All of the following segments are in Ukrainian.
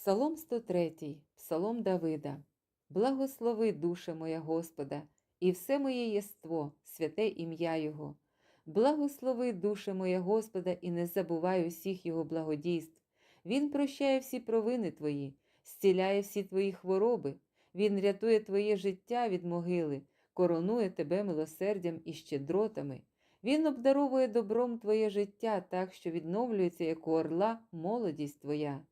Псалом 103, Псалом Давида. Благослови, душа моя Господа, і все моє єство, святе ім'я Його. Благослови, душа моя Господа, і не забувай усіх Його благодійств. Він прощає всі провини твої, зціляє всі твої хвороби, Він рятує твоє життя від могили, коронує тебе милосердям і щедротами. Він обдаровує добром твоє життя так, що відновлюється, як у орла, молодість твоя.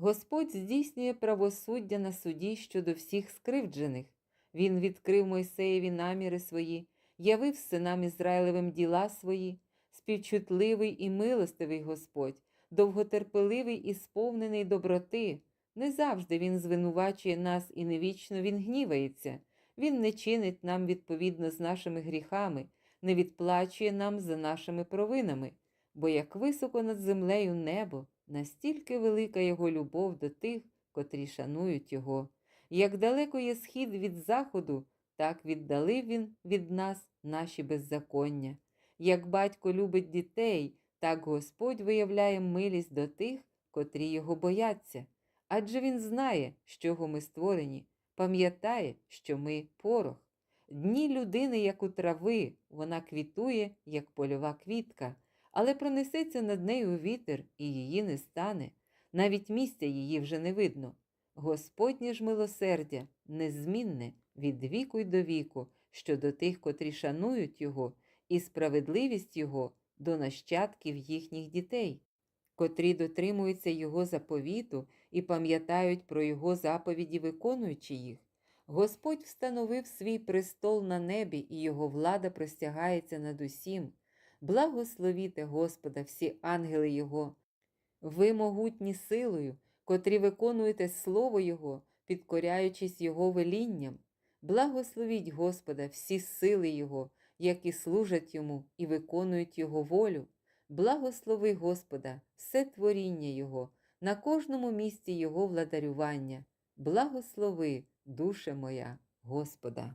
Господь здійснює правосуддя на суді щодо всіх скривджених. Він відкрив Мойсеєві наміри свої, явив синам Ізраїлевим діла свої, співчутливий і милостивий Господь, довготерпеливий і сповнений доброти. Не завжди Він звинувачує нас і невічно Він гнівається. Він не чинить нам відповідно з нашими гріхами, не відплачує нам за нашими провинами, бо як високо над землею небо, настільки велика Його любов до тих, котрі шанують Його. Як далеко є схід від заходу, так віддалив Він від нас наші беззаконня. Як батько любить дітей, так Господь виявляє милість до тих, котрі його бояться. Адже Він знає, з чого ми створені, пам'ятає, що ми порох. Дні людини, як у трави, вона квітує, як польова квітка, але пронесеться над нею вітер, і її не стане, навіть місця її вже не видно. Господнє ж милосердя незмінне від віку й до віку, щодо тих, котрі шанують Його, і справедливість Його до нащадків їхніх дітей, котрі дотримуються Його заповіту і пам'ятають про Його заповіді, виконуючи їх. Господь встановив свій престол на небі, і Його влада простягається над усім. Благословіте Господа, всі ангели Його, ви могутні силою, котрі виконуєте Слово Його, підкоряючись Його велінням. Благословіть Господа, всі сили Його, які служать Йому і виконують Його волю. Благослови Господа, все творіння Його, на кожному місці Його владарювання. Благослови, душе моя, Господа.